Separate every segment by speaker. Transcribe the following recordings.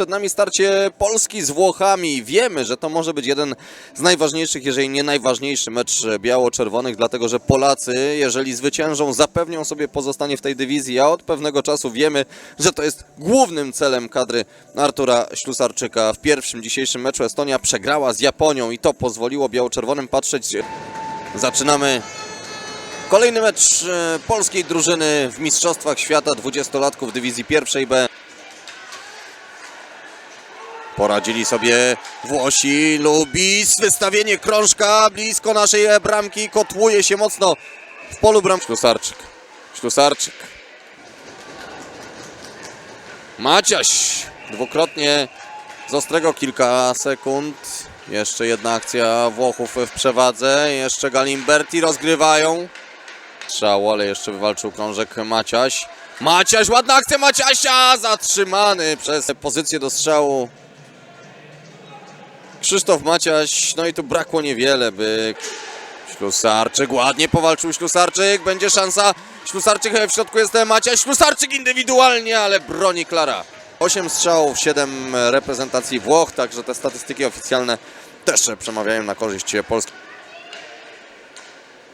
Speaker 1: przed nami starcie Polski z Włochami. Wiemy, że to może być jeden z najważniejszych, jeżeli nie najważniejszy mecz biało-czerwonych, dlatego że Polacy, jeżeli zwyciężą, zapewnią sobie pozostanie w tej dywizji, a od pewnego czasu wiemy, że to jest głównym celem kadry Artura Ślusarczyka. W pierwszym dzisiejszym meczu Estonia przegrała z Japonią i to pozwoliło biało-czerwonym patrzeć. Zaczynamy Kolejny mecz e, polskiej drużyny w Mistrzostwach Świata 20-latków dywizji pierwszej B. Poradzili sobie Włosi. Lubis, wystawienie krążka blisko naszej bramki. Kotłuje się mocno w polu bram. Ślusarczyk. Ślusarczyk. Maciaś. Dwukrotnie z ostrego kilka sekund. Jeszcze jedna akcja Włochów w przewadze. Jeszcze Galimberti rozgrywają. Strzał, ale jeszcze wywalczył krążek Maciaś. Maciaś, ładna akcja Maciasia! Zatrzymany przez pozycję do strzału. Krzysztof Maciaś, no i tu brakło niewiele, by Ślusarczyk, ładnie powalczył Ślusarczyk, będzie szansa. Ślusarczyk w środku jest Maciaś, Ślusarczyk indywidualnie, ale broni Klara. 8 strzałów, 7 reprezentacji Włoch, także te statystyki oficjalne też przemawiają na korzyść Polski.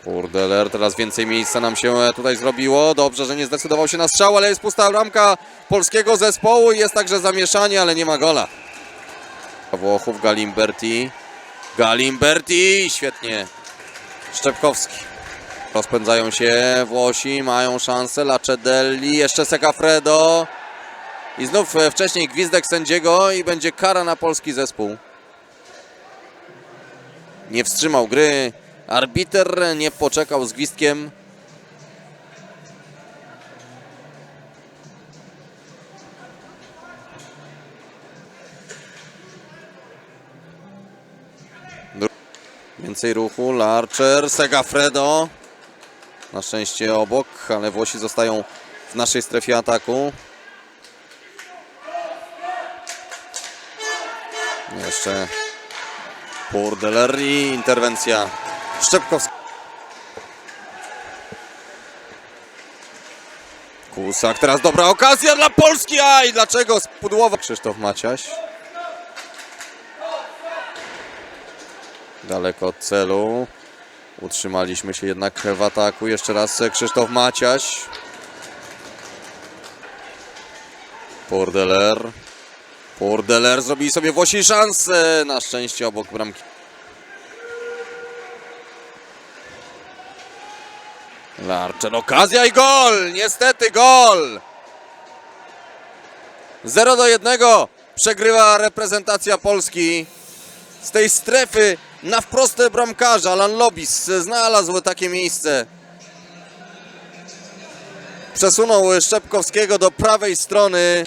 Speaker 1: Kurdeler, teraz więcej miejsca nam się e, tutaj zrobiło. Dobrze, że nie zdecydował się na strzał, ale jest pusta ramka polskiego zespołu i jest także zamieszanie, ale nie ma gola. Włochów, Galimberti. Galimberti, świetnie. Szczepkowski. Rozpędzają się Włosi, mają szansę. Lacedelli, jeszcze Segafredo. I znów e, wcześniej gwizdek sędziego i będzie kara na polski zespół. Nie wstrzymał gry. Arbiter nie poczekał z gwizdkiem. Więcej ruchu. Larcher, Segafredo. Na szczęście obok, ale Włosi zostają w naszej strefie ataku. Jeszcze Purdeler i interwencja Szczepkowski. Kusak, teraz dobra okazja dla Polski, aj dlaczego spudłowo? Krzysztof Maciaś. Daleko od celu. Utrzymaliśmy się jednak w ataku. Jeszcze raz Krzysztof Maciaś. Pordeler. Pordeler zrobili sobie Włosi szansę. Na szczęście obok bramki. Larcher, okazja i gol! Niestety gol! 0 do 1 przegrywa reprezentacja Polski. Z tej strefy na wprost bramkarza Alan Lobis znalazł takie miejsce. Przesunął Szczepkowskiego do prawej strony.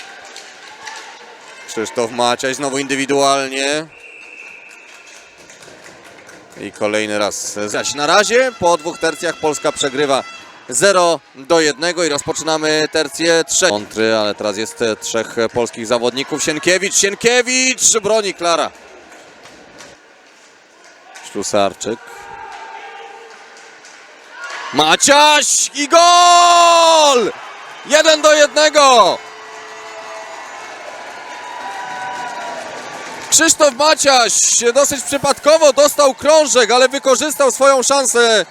Speaker 1: Krzysztof Maciaj znowu indywidualnie. I kolejny raz zać. Na razie po dwóch tercjach Polska przegrywa 0 do 1 i rozpoczynamy tercję trzecią. Kontry, ale teraz jest trzech polskich zawodników. Sienkiewicz, Sienkiewicz broni Klara. Ślusarczyk. Maciaś i gol! 1 do 1! Krzysztof Maciaś dosyć przypadkowo dostał krążek, ale wykorzystał swoją szansę.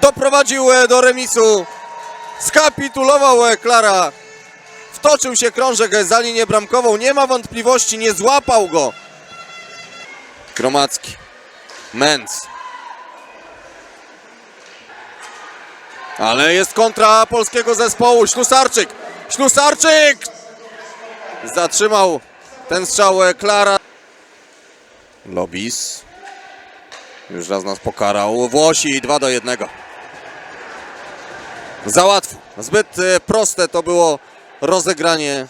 Speaker 1: Doprowadził e, do remisu. Skapitulował e, Klara. Wtoczył się krążek e, za linię bramkową. Nie ma wątpliwości, nie złapał go. Gromacki. Menz. Ale jest kontra polskiego zespołu. Ślusarczyk. Ślusarczyk! Zatrzymał ten strzał e, Klara. Lobis. Już raz nas pokarał. Włosi 2 do 1. Za łatwo. Zbyt e, proste to było rozegranie.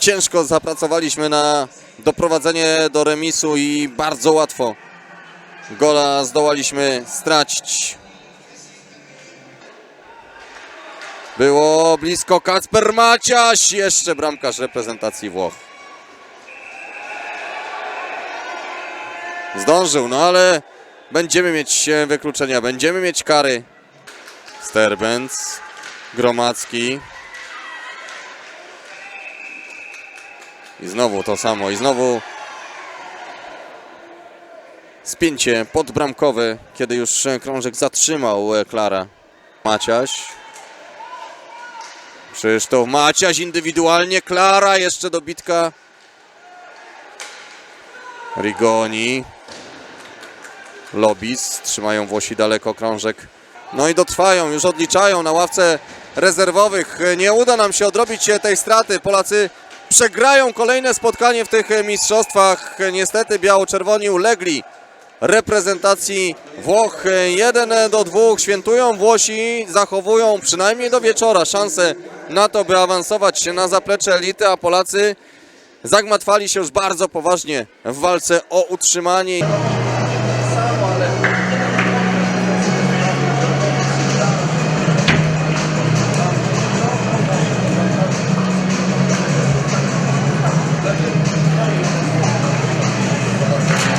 Speaker 1: Ciężko zapracowaliśmy na doprowadzenie do remisu i bardzo łatwo gola zdołaliśmy stracić. Było blisko Kacper Maciaś, jeszcze bramkarz reprezentacji Włoch. Zdążył, no ale będziemy mieć wykluczenia, będziemy mieć kary. Sterbenz, Gromacki. I znowu to samo, i znowu spięcie podbramkowe, kiedy już e, krążek zatrzymał e, Klara. Maciaś. Krzysztof Maciaś indywidualnie, Klara, jeszcze dobitka. Rigoni. Lobis, trzymają Włosi daleko krążek. No i dotrwają, już odliczają na ławce rezerwowych. Nie uda nam się odrobić tej straty. Polacy przegrają kolejne spotkanie w tych mistrzostwach. Niestety biało-czerwoni ulegli reprezentacji Włoch 1 do 2. Świętują Włosi, zachowują przynajmniej do wieczora szansę na to, by awansować na zaplecze elity, a Polacy zagmatwali się już bardzo poważnie w walce o utrzymanie.